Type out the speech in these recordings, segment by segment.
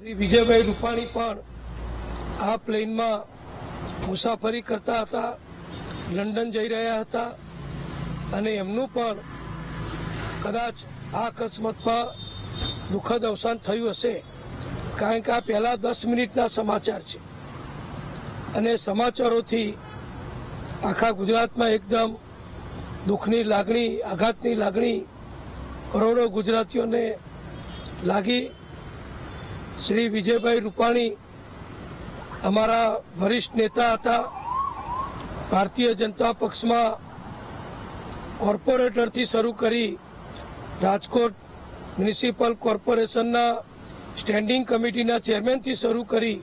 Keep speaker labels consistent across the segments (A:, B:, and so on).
A: શ્રી વિજયભાઈ રૂપાણી પણ આ પ્લેનમાં મુસાફરી કરતા હતા, લંડન જઈ રહ્યા હતા અને એમનું પણ કદાચ આ અકસ્માતમાં દુઃખદ અવસાન થયું હશે. કારણ કે આ પહેલા દસ મિનિટના સમાચાર છે. અને સમાચારોથી આખા ગુજરાતમાં એકદમ દુઃખની લાગણી, આઘાતની લાગણી કરોડો ગુજરાતીઓને લાગી શ્રી વિજયભાઈ રૂપાણી અમારા વરિષ્ઠ નેતા હતા. ભારતીય જનતા પક્ષમાં કોર્પોરેટરથી શરૂ કરી રાજકોટ મ્યુનિસિપલ કોર્પોરેશનના સ્ટેન્ડિંગ કમિટીના ચેરમેનથી શરૂ કરી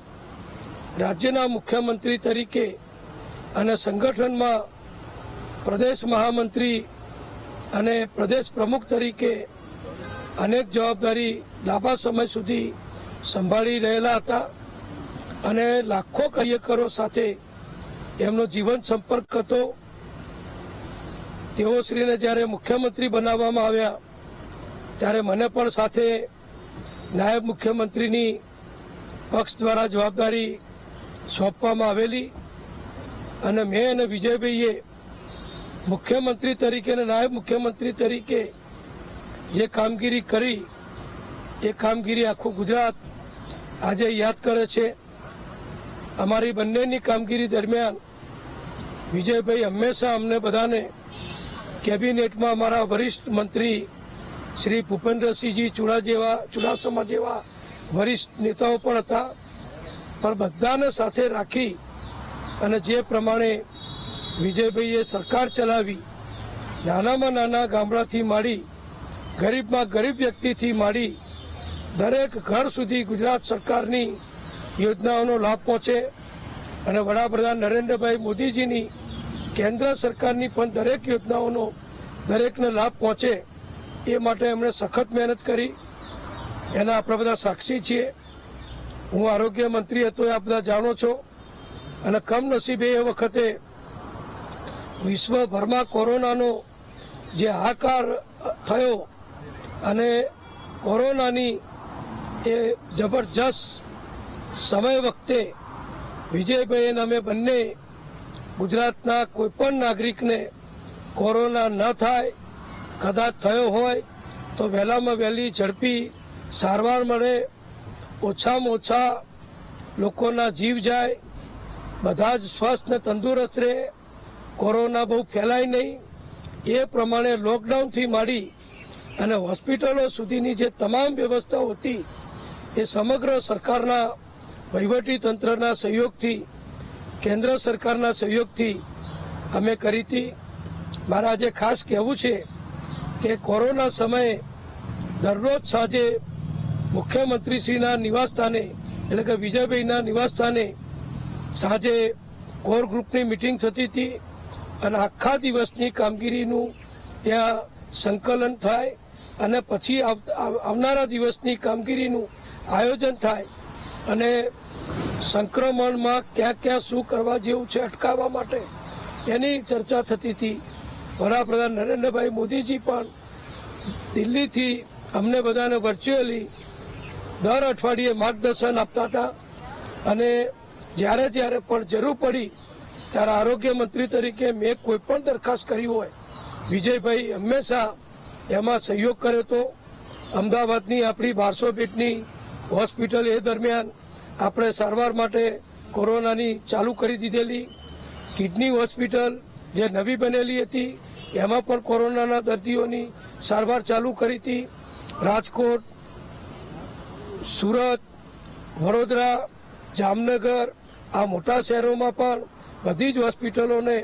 A: રાજ્યના મુખ્યમંત્રી તરીકે અને સંગઠનમાં પ્રદેશ મહામંત્રી અને પ્રદેશ પ્રમુખ તરીકે અનેક જવાબદારી લાંબા સમય સુધી સંભાળી રહેલા હતા અને લાખો કાર્યકરો સાથે એમનો જીવન સંપર્ક હતો. તેઓ શ્રીને જ્યારે મુખ્યમંત્રી બનાવવામાં આવ્યા, ત્યારે મને પણ સાથે નાયબ મુખ્યમંત્રીની પક્ષ દ્વારા જવાબદારી સોંપવામાં આવેલી અને મેં અને વિજયભાઈએ મુખ્યમંત્રી તરીકે અને નાયબ મુખ્યમંત્રી તરીકે જે કામગીરી કરી, એ કામગીરી આખું ગુજરાત આજે યાદ કરે છે, અમારી બંનેની કામગીરી દરમિયાન વિજયભાઈ હંમેશા અમને બધાને કેબિનેટમાં અમારા વરિષ્ઠ મંત્રી શ્રી ભૂપેન્દ્રસિંહજી ચુડા જેવા ચુડાસમા જેવા વરિષ્ઠ નેતાઓ પણ હતા. પણ બધાને સાથે રાખી અને જે પ્રમાણે વિજયભાઈએ સરકાર ચલાવી, નાનામાં નાના ગામડાથી માંડી, ગરીબમાં ગરીબ વ્યક્તિથી માંડી દરેક ઘર સુધી ગુજરાત સરકારની યોજનાઓનો લાભ પહોંચે અને વડાપ્રધાન નરેન્દ્રભાઈ મોદીજીની કેન્દ્ર સરકારની પણ દરેક યોજનાઓનો દરેકને લાભ પહોંચે એ માટે એમણે સખત મહેનત કરી. એના આપણે બધા સાક્ષી છીએ. હું આરોગ્ય મંત્રી હતો, એ આપ બધા જાણો છો. અને કમનસીબે એ વખતે વિશ્વભરમાં કોરોનાનો જે હાકાર થયો અને કોરોનાની એ જબરજસ્ત સમય વખતે વિજયભાઈ અને અમે બંને ગુજરાતના કોઈપણ નાગરિકને કોરોના ન થાય, કદાચ થયો હોય, તો વહેલામાં વહેલી ઝડપી સારવાર મળે, ઓછામાં ઓછા લોકોના જીવ જાય, બધા જ સ્વસ્થ ને તંદુરસ્ત રહે, કોરોના બહુ ફેલાય નહીં. એ પ્રમાણે લોકડાઉનથી માંડી અને હોસ્પિટલો સુધીની જે તમામ વ્યવસ્થાઓ હતી એ સમગ્ર સરકારના તંત્રના સહયોગથી, કેન્દ્ર સરકારના સહયોગથી અમે કરી હતી. મારા આજે ખાસ કહેવું છે કે કોરોના સમયે દરરોજ સાંજે મુખ્યમંત્રીશ્રીના નિવાસસ્થાને, એટલે કે વિજયભાઈના નિવાસસ્થાને સાંજે કોર ગ્રુપની મિટિંગ થતી હતી અને આખા દિવસની કામગીરીનું ત્યાં સંકલન થાય. અને પછી આવ- આવ- આવનારા દિવસની કામગીરીનું આયોજન થાય અને સંક્રમણમાં ક્યાં ક્યાં શું કરવા જેવું છે અટકાવવા માટે એની ચર્ચા થતી હતી. વડાપ્રધાન નરેન્દ્રભાઈ મોદીજી પણ દિલ્હીથી અમને બધાને વર્ચ્યુઅલી દર અઠવાડિયે માર્ગદર્શન આપતા હતા અને જ્યારે જ્યારે પણ જરૂર પડી ત્યારે આરોગ્ય મંત્રી તરીકે મેં કોઈ પણ દરખાસ્ત કરી હોય. વિજયભાઈ હંમેશા એમાં સહયોગ કર્યો હતો અમદાવાદની આપણી બારસો બેડની હોસ્પિટલ એ દરમિયાન આપણે સારવાર માટે કોરોનાની ચાલુ કરી દીધેલી. કિડની હોસ્પિટલ જે નવી બનેલી હતી, એમાં પણ કોરોનાના દર્દીઓની સારવાર ચાલુ કરી હતી. રાજકોટ, સુરત, વડોદરા, જામનગર, આ મોટા શહેરોમાં પણ બધી જ હોસ્પિટલોને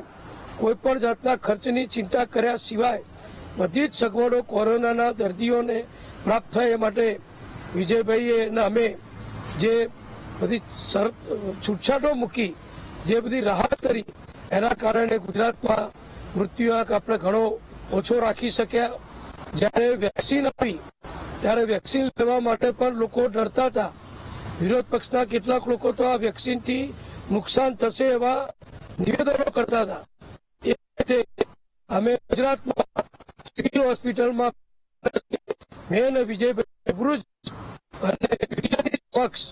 A: કોઈપણ જાતના ખર્ચની ચિંતા કર્યા સિવાય બધી જ સગવડો કોરોનાના દર્દીઓને પ્રાપ્ત થાય એ માટે વિજયભાઈએ અમે જે બધી છૂટછાટો મૂકી, જે બધી રાહત કરી, એના કારણે ગુજરાતમાં મૃત્યુઆંક આપણે ઘણો ઓછો રાખી શક્યા. જ્યારે વેક્સિન આવી, ત્યારે વેક્સિન લેવા માટે પણ લોકો ડરતા હતા. વિરોધ પક્ષના કેટલાક લોકો તો આ વેક્સિનથી નુકસાન થશે એવા નિવેદનો કરતા હતા. એ રીતે અમે ગુજરાતમાં સિવિલ હોસ્પિટલમાં મેં અને વિજયભાઈ ભરૂચ અને પક્ષ